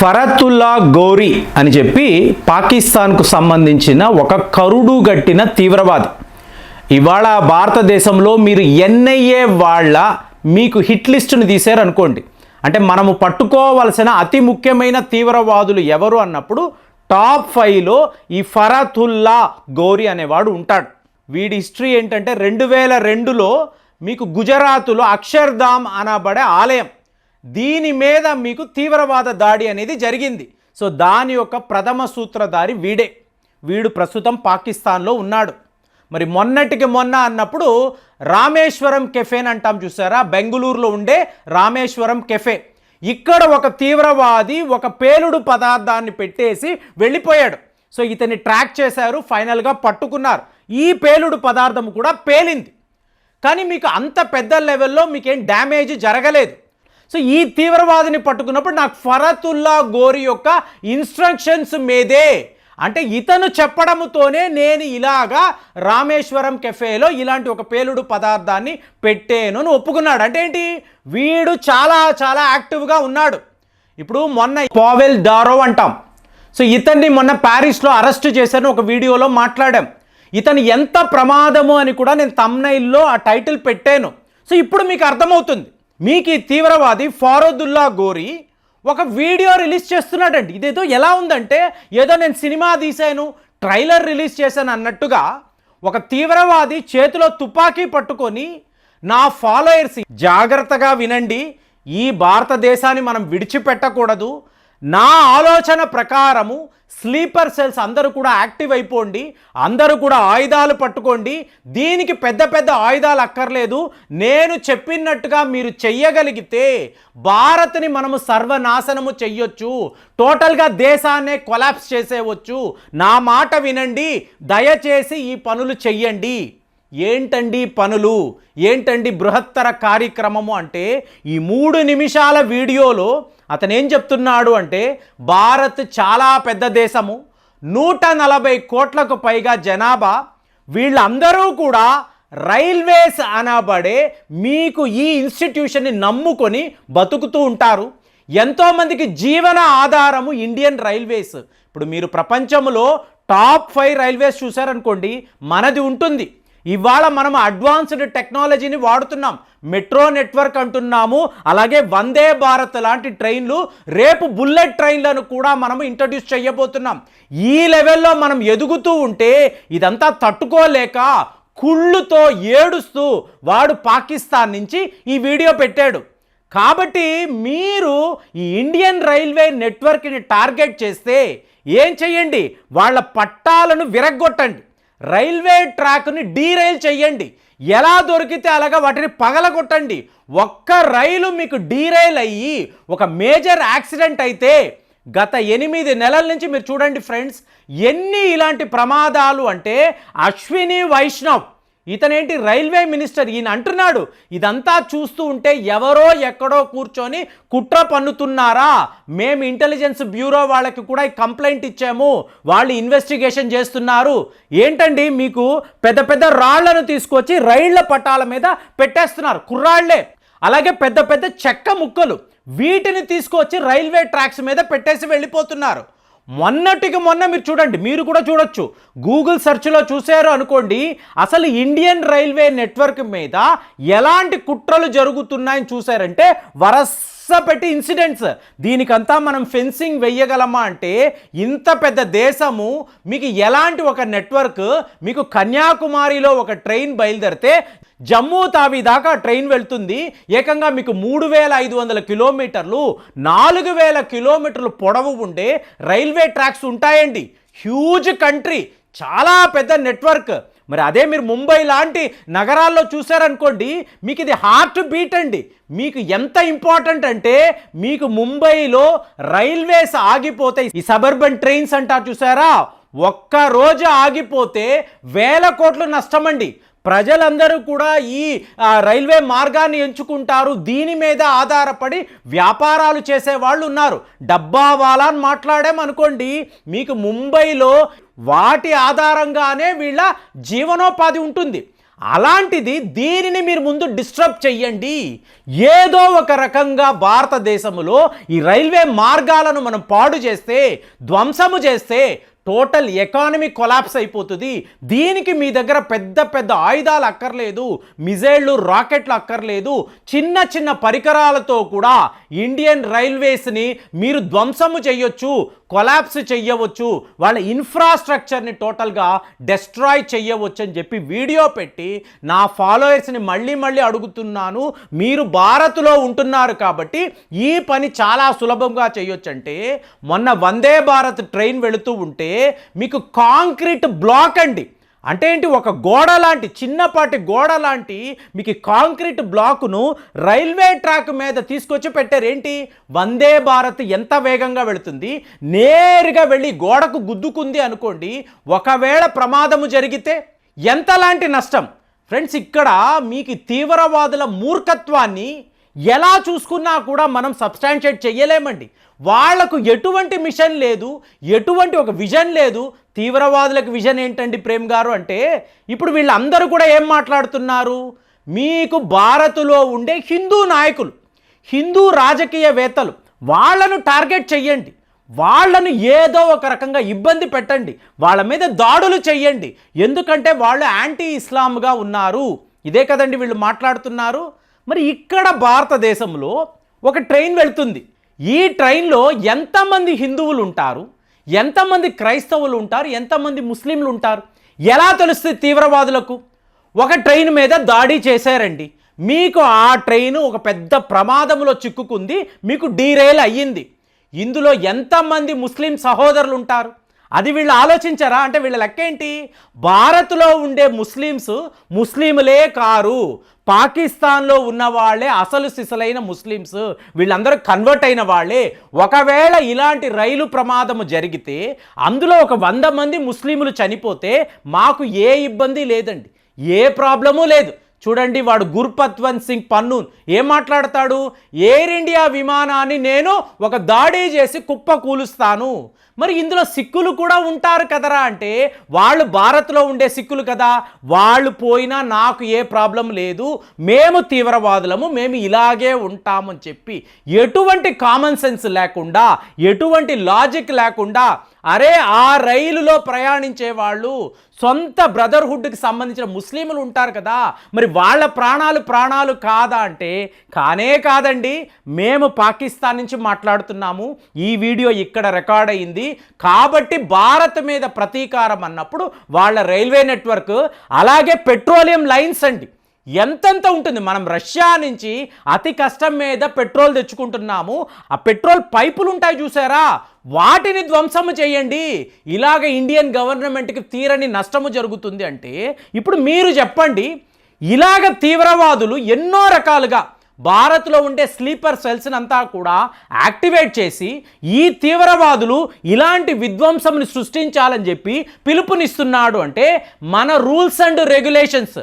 ఫరతుల్లా గౌరీ అని చెప్పి పాకిస్తాన్కు సంబంధించిన ఒక కరుడు గట్టిన తీవ్రవాది. ఇవాళ భారతదేశంలో మీరు ఎన్ఐఏ వాళ్ళ మీకు హిట్ లిస్టును తీశారనుకోండి అంటే మనము పట్టుకోవలసిన అతి ముఖ్యమైన తీవ్రవాదులు ఎవరు అన్నప్పుడు టాప్ ఫైవ్లో ఈ ఫరతుల్లా గౌరీ అనేవాడు ఉంటాడు. వీడి హిస్టరీ ఏంటంటే రెండు వేల రెండులో మీకు గుజరాత్లో అక్షర్ధామ్ అనబడే ఆలయం దీని మీద మీకు తీవ్రవాద దాడి అనేది జరిగింది. సో దాని యొక్క ప్రథమ సూత్రధారి వీడే. వీడు ప్రస్తుతం పాకిస్తాన్లో ఉన్నాడు. మరి మొన్నటికి మొన్న అన్నప్పుడు రామేశ్వరం కెఫేన్ అంటాం చూసారా? బెంగళూరులో ఉండే రామేశ్వరం కెఫే. ఇక్కడ ఒక తీవ్రవాది ఒక పేలుడు పదార్థాన్ని పెట్టేసి వెళ్ళిపోయాడు. సో ఇతన్ని ట్రాక్ చేశారు ఫైనల్గా పట్టుకున్నారు. ఈ పేలుడు పదార్థం కూడా పేలింది. కానీ మీకు అంత పెద్ద లెవెల్లో మీకేం డ్యామేజ్ జరగలేదు. సో ఈ తీవ్రవాదిని పట్టుకున్నప్పుడు నాకు ఫరతుల్లా గోరి యొక్క ఇన్స్ట్రక్షన్స్ మీదే. అంటే ఇతను చెప్పడంతోనే నేను ఇలాగా రామేశ్వరం కెఫేలో ఇలాంటి ఒక పేలుడు పదార్థాన్ని పెట్టాను అని ఒప్పుకున్నాడు. అంటే ఏంటి? వీడు చాలా చాలా యాక్టివ్గా ఉన్నాడు. ఇప్పుడు మొన్న పావెల్ డారో అంటాం. సో ఇతన్ని మొన్న ప్యారిస్లో అరెస్ట్ చేశాను ఒక వీడియోలో మాట్లాడాం. ఇతను ఎంత ప్రమాదము అని కూడా నేను తమ్నైల్లో ఆ టైటిల్ పెట్టాను. సో ఇప్పుడు మీకు అర్థమవుతుంది. మీకు ఈ తీవ్రవాది ఫారోదుల్లా గోరి ఒక వీడియో రిలీజ్ చేస్తున్నాడండి. ఇదేదో ఎలా ఉందంటే ఏదో నేను సినిమా తీశాను ట్రైలర్ రిలీజ్ చేశాను అన్నట్టుగా ఒక తీవ్రవాది చేతిలో తుపాకీ పట్టుకొని నా ఫాలోయర్స్ జాగ్రత్తగా వినండి. ఈ భారతదేశాన్ని మనం విడిచిపెట్టకూడదు. నా ఆలోచన ప్రకారము స్లీపర్ సెల్స్ అందరూ కూడా యాక్టివ్ అయిపోండి అందరూ కూడా ఆయుధాలు పట్టుకోండి. దీనికి పెద్ద పెద్ద ఆయుధాలు అక్కర్లేదు. నేను చెప్పినట్టుగా మీరు చెయ్యగలిగితే భారత్ని మనము సర్వనాశనము చెయ్యొచ్చు. టోటల్గా దేశాన్నే కొలాప్స్ చేసేవచ్చు. నా మాట వినండి. దయచేసి ఈ పనులు చెయ్యండి. ఏంటండి పనులు? ఏంటండి బృహత్తర కార్యక్రమము అంటే ఈ మూడు నిమిషాల వీడియోలో అతనేం చెప్తున్నాడు అంటే భారత్ చాలా పెద్ద దేశము నూట నలభై కోట్లకు పైగా జనాభా వీళ్ళందరూ కూడా రైల్వేస్ అనబడే మీకు ఈ ఇన్స్టిట్యూషన్ని నమ్ముకొని బతుకుతూ ఉంటారు. ఎంతోమందికి జీవన ఆధారము ఇండియన్ రైల్వేస్. ఇప్పుడు మీరు ప్రపంచంలో టాప్ ఫైవ్ రైల్వేస్ చూసారనుకోండి మనది ఉంటుంది. ఇవాళ మనం అడ్వాన్స్డ్ టెక్నాలజీని వాడుతున్నాం. మెట్రో నెట్వర్క్ అంటున్నాము. అలాగే వందే భారత్ లాంటి ట్రైన్లు రేపు బుల్లెట్ ట్రైన్లను కూడా మనం ఇంట్రడ్యూస్ చేయబోతున్నాం. ఈ లెవెల్లో మనం ఎదుగుతూ ఉంటే ఇదంతా తట్టుకోలేక కుళ్ళుతో ఏడుస్తూ వాడు పాకిస్తాన్ నుంచి ఈ వీడియో పెట్టాడు. కాబట్టి మీరు ఈ ఇండియన్ రైల్వే నెట్వర్క్ని టార్గెట్ చేస్తే ఏం చెయ్యండి? వాళ్ళ పట్టాలను విరగ్గొట్టండి. రైల్వే ట్రాక్ని డీరైల్ చెయ్యండి. ఎలా దొరికితే అలాగా వాటిని పగలగొట్టండి. ఒక్క రైలు మీకు డీరైల్ అయ్యి ఒక మేజర్ యాక్సిడెంట్ అయితే గత ఎనిమిది నెలల నుంచి మీరు చూడండి ఫ్రెండ్స్ ఎన్ని ఇలాంటి ప్రమాదాలు అంటే అశ్విని వైష్ణవ్ ఇతనేంటి రైల్వే మినిస్టర్? ఈయన అంటున్నాడు ఇదంతా చూస్తూ ఉంటే ఎవరో ఎక్కడో కూర్చొని కుట్ర పన్నుతున్నారా? మేము ఇంటెలిజెన్స్ బ్యూరో వాళ్ళకి కూడా ఈ కంప్లైంట్ ఇచ్చాము. వాళ్ళు ఇన్వెస్టిగేషన్ చేస్తున్నారు. ఏంటండి మీకు పెద్ద పెద్ద రాళ్ళను తీసుకొచ్చి రైళ్ళ పటాల మీద పెట్టేస్తున్నారు కుర్రాళ్ళే. అలాగే పెద్ద పెద్ద చెక్క ముక్కలు వీటిని తీసుకొచ్చి రైల్వే ట్రాక్స్ మీద పెట్టేసి వెళ్ళిపోతున్నారు. మొన్నటికి మొన్న మీరు చూడండి మీరు కూడా చూడొచ్చు. గూగుల్ సెర్చ్లో చూశారు అనుకోండి అసలు ఇండియన్ రైల్వే నెట్వర్క్ మీద ఎలాంటి కుట్రలు జరుగుతున్నాయని చూశారంటే వరస్ పెట్టి ఇన్సిడెంట్స్. దీనికంతా మనం ఫెన్సింగ్ వెయ్యగలమా అంటే ఇంత పెద్ద దేశము మీకు ఎలాంటి ఒక నెట్వర్క్ మీకు కన్యాకుమారిలో ఒక ట్రైన్ బయలుదేరితే జమ్మూ తావి దాకా ట్రైన్ వెళ్తుంది. ఏకంగా మీకు మూడు వేల ఐదు వందల కిలోమీటర్లు నాలుగు వేల కిలోమీటర్లు పొడవు ఉండే రైల్వే ట్రాక్స్ ఉంటాయండి. హ్యూజ్ కంట్రీ చాలా పెద్ద నెట్వర్క్. మరి అదే మీరు ముంబై లాంటి నగరాల్లో చూసారనుకోండి మీకు ఇది హార్ట్ బీట్ అండి. మీకు ఎంత ఇంపార్టెంట్ అంటే మీకు ముంబైలో రైల్వేస్ ఆగిపోతాయి. ఈ సబర్బన్ ట్రైన్స్ అంటారు చూసారా? ఒక్క రోజు ఆగిపోతే వేల కోట్లు నష్టమండి. ప్రజలందరూ కూడా ఈ రైల్వే మార్గాన్ని ఎంచుకుంటారు. దీని మీద ఆధారపడి వ్యాపారాలు చేసే వాళ్ళు ఉన్నారు. డబ్బా వాలా అని మాట్లాడామనుకోండి మీకు ముంబైలో వాటి ఆధారంగానే వీళ్ళ జీవనోపాధి ఉంటుంది. అలాంటిది దీనిని మీరు ముందు డిస్టర్బ్ చెయ్యండి. ఏదో ఒక రకంగా భారతదేశంలో ఈ రైల్వే మార్గాలను మనం పాడు చేస్తే ధ్వంసము చేస్తే టోటల్ ఎకానమీ కొలాప్స్ అయిపోతుంది. దీనికి మీ దగ్గర పెద్ద పెద్ద ఆయుధాలు అక్కర్లేదు మిజైళ్ళు రాకెట్లు అక్కర్లేదు. చిన్న చిన్న పరికరాలతో కూడా ఇండియన్ రైల్వేస్ని మీరు ధ్వంసము చేయొచ్చు కొలాప్స్ చెయ్యవచ్చు వాళ్ళ ఇన్ఫ్రాస్ట్రక్చర్ని టోటల్గా డెస్ట్రాయ్ చెయ్యవచ్చు అని చెప్పి వీడియో పెట్టి నా ఫాలోయర్స్ని మళ్ళీ మళ్ళీ అడుగుతున్నాను. మీరు భారత్లో ఉంటున్నారు కాబట్టి ఈ పని చాలా సులభంగా చేయొచ్చు అంటే మొన్న వందే భారత్ ట్రైన్ వెళుతూ ఉంటే మీకు కాంక్రీట్ బ్లాక్ అండి. అంటే ఏంటి? ఒక గోడ లాంటి చిన్నపాటి గోడ లాంటి మీకు కాంక్రీట్ బ్లాకును రైల్వే ట్రాక్ మీద తీసుకొచ్చి పెట్టారు. ఏంటి? వందే భారత్ ఎంత వేగంగా వెళుతుంది? నేరుగా వెళ్ళి గోడకు గుద్దుకుంది అనుకోండి ఒకవేళ ప్రమాదము జరిగితే ఎంతలాంటి నష్టం? ఫ్రెండ్స్ ఇక్కడ మీకు తీవ్రవాదుల మూర్ఖత్వాన్ని ఎలా చూసుకున్నా కూడా మనం సబ్స్టాన్షియేట్ చేయలేమండి వాళ్ళకు ఎటువంటి మిషన్ లేదు ఎటువంటి ఒక విజన్ లేదు. తీవ్రవాదులకు విజన్ ఏంటండి ప్రేమ్ గారు అంటే ఇప్పుడు వీళ్ళందరూ కూడా ఏం మాట్లాడుతున్నారు? మీకు భారత్లో ఉండే హిందూ నాయకులు హిందూ రాజకీయవేత్తలు వాళ్ళను టార్గెట్ చెయ్యండి. వాళ్ళను ఏదో ఒక రకంగా ఇబ్బంది పెట్టండి. వాళ్ళ మీద దాడులు చెయ్యండి. ఎందుకంటే వాళ్ళు యాంటీ ఇస్లాంగా ఉన్నారు. ఇదే కదండి వీళ్ళు మాట్లాడుతున్నారు. మరి ఇక్కడ భారతదేశంలో ఒక ట్రైన్ వెళ్తుంది. ఈ ట్రైన్లో ఎంతమంది హిందువులు ఉంటారు? ఎంతమంది క్రైస్తవులు ఉంటారు? ఎంతమంది ముస్లింలు ఉంటారు? ఎలా తెలుస్తుంది తీవ్రవాదులకు? ఒక ట్రైన్ మీద దాడి చేశారండి. మీకు ఆ ట్రైన్ ఒక పెద్ద ప్రమాదంలో చిక్కుకుంది మీకు డీరైల్ అయ్యింది. ఇందులో ఎంతమంది ముస్లిం సహోదరులు ఉంటారు? అది వీళ్ళు ఆలోచించారా? అంటే వీళ్ళ లెక్క ఏంటి భారత్లో ఉండే ముస్లిమ్స్ ముస్లింలే కారు. పాకిస్తాన్లో ఉన్న వాళ్ళే అసలు సిసలైన ముస్లిమ్స్. వీళ్ళందరూ కన్వర్ట్ అయిన వాళ్ళే ఒకవేళ ఇలాంటి రైలు ప్రమాదము జరిగితే అందులో ఒక వంద మంది ముస్లింలు చనిపోతే మాకు ఏ ఇబ్బంది లేదండి. ఏ ప్రాబ్లము లేదు. చూడండి వాడు గుర్పత్వంత్ సింగ్ పన్నూన్. ఏం మాట్లాడతాడు? ఎయిర్ ఇండియా విమానాన్ని నేను ఒక దాడి చేసి కుప్ప కూలుస్తాను మరి ఇందులో సిక్కులు కూడా ఉంటారు కదరా అంటే వాళ్ళు భారత్లో ఉండే సిక్కులు కదా. వాళ్ళు పోయినా నాకు ఏ ప్రాబ్లం లేదు. మేము తీవ్రవాదులము మేము ఇలాగే ఉంటామని చెప్పి ఎటువంటి కామన్ సెన్స్ లేకుండా ఎటువంటి లాజిక్ లేకుండా అరే ఆ రైలులో ప్రయాణించే వాళ్ళు సొంత బ్రదర్హుడ్కి సంబంధించిన ముస్లింలు ఉంటారు కదా. మరి వాళ్ళ ప్రాణాలు ప్రాణాలు కాదా అంటే కానే కాదండి. మేము పాకిస్తాన్ నుంచి మాట్లాడుతున్నాము. ఈ వీడియో ఇక్కడ రికార్డ్ అయింది. కాబట్టి భారత్ మీద ప్రతీకారం అన్నప్పుడు వాళ్ళ రైల్వే నెట్వర్క్ అలాగే పెట్రోలియం లైన్స్ అండి. ఎంతెంత ఉంటుంది? మనం రష్యా నుంచి అతి కష్టం మీద పెట్రోల్ తెచ్చుకుంటున్నాము. ఆ పెట్రోల్ పైపులు ఉంటాయి చూసారా? వాటిని ధ్వంసము చేయండి. ఇలాగ ఇండియన్ గవర్నమెంట్కి తీరని నష్టము జరుగుతుంది అంటే ఇప్పుడు మీరు చెప్పండి ఇలాగ తీవ్రవాదులు ఎన్నో రకాలుగా భారత్లో ఉండే స్లీపర్ సెల్స్ని అంతా కూడా యాక్టివేట్ చేసి ఈ తీవ్రవాదులు ఇలాంటి విధ్వంసంని సృష్టించాలని చెప్పి పిలుపునిస్తున్నాడు అంటే మన రూల్స్ అండ్ రెగ్యులేషన్స్.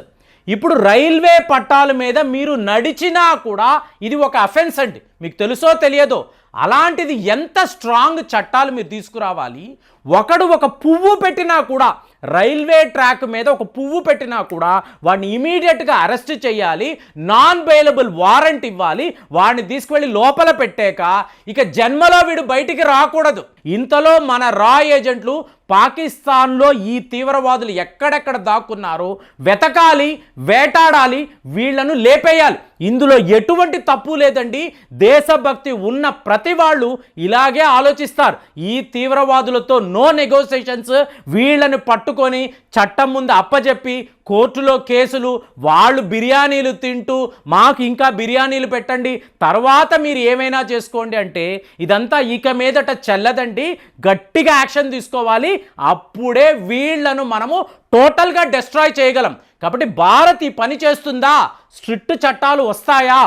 ఇప్పుడు రైల్వే పట్టాల మీద మీరు నడిచినా కూడా ఇది ఒక అఫెన్స్ అండి. మీకు తెలుసో తెలియదో? అలాంటిది ఎంత స్ట్రాంగ్ చట్టాలు మీరు తీసుకురావాలి? ఒకడు ఒక పువ్వు పెట్టినా కూడా రైల్వే ట్రాక్ మీద ఒక పువ్వు పెట్టినా కూడా వాడిని ఇమీడియట్గా అరెస్ట్ చేయాలి నాన్ బెయిలబుల్ వారెంట్ ఇవ్వాలి వాడిని తీసుకువెళ్ళి లోపల పెట్టాక ఇక జన్మలో వీడు బయటికి రాకూడదు. ఇంతలో మన రా ఏజెంట్లు పాకిస్తాన్లో ఈ తీవ్రవాదులు ఎక్కడెక్కడ దాక్కున్నారో వెతకాలి వేటాడాలి వీళ్ళను లేపేయాలి. ఇందులో ఎటువంటి తప్పు లేదండి. దేశభక్తి ఉన్న ప్రతి వాళ్ళు ఇలాగే ఆలోచిస్తారు. ఈ తీవ్రవాదులతో నో నెగోసియేషన్స్ వీళ్ళని పట్టుకొని చట్టం ముందు అప్పచెప్పి కోర్టులో కేసులు వాళ్ళు బిర్యానీలు తింటూ మాకు ఇంకా బిర్యానీలు పెట్టండి తర్వాత మీరు ఏమైనా చేసుకోండి అంటే ఇదంతా ఇక మీదట చెల్లదండి గట్టిగా యాక్షన్ తీసుకోవాలి అప్పుడే వీళ్ళను మనము టోటల్గా డిస్ట్రాయ్ చేయగలం. కాబట్టి భారత్ ఈ పని చేస్తుందా? స్ట్రిక్ట్ చట్టాలు వస్తాయా?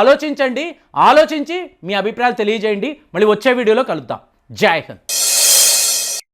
ఆలోచించండి ఆలోచించి మీ అభిప్రాయాలు తెలియజేయండి. మళ్ళీ వచ్చే వీడియోలో కలుద్దాం. జై హింద్.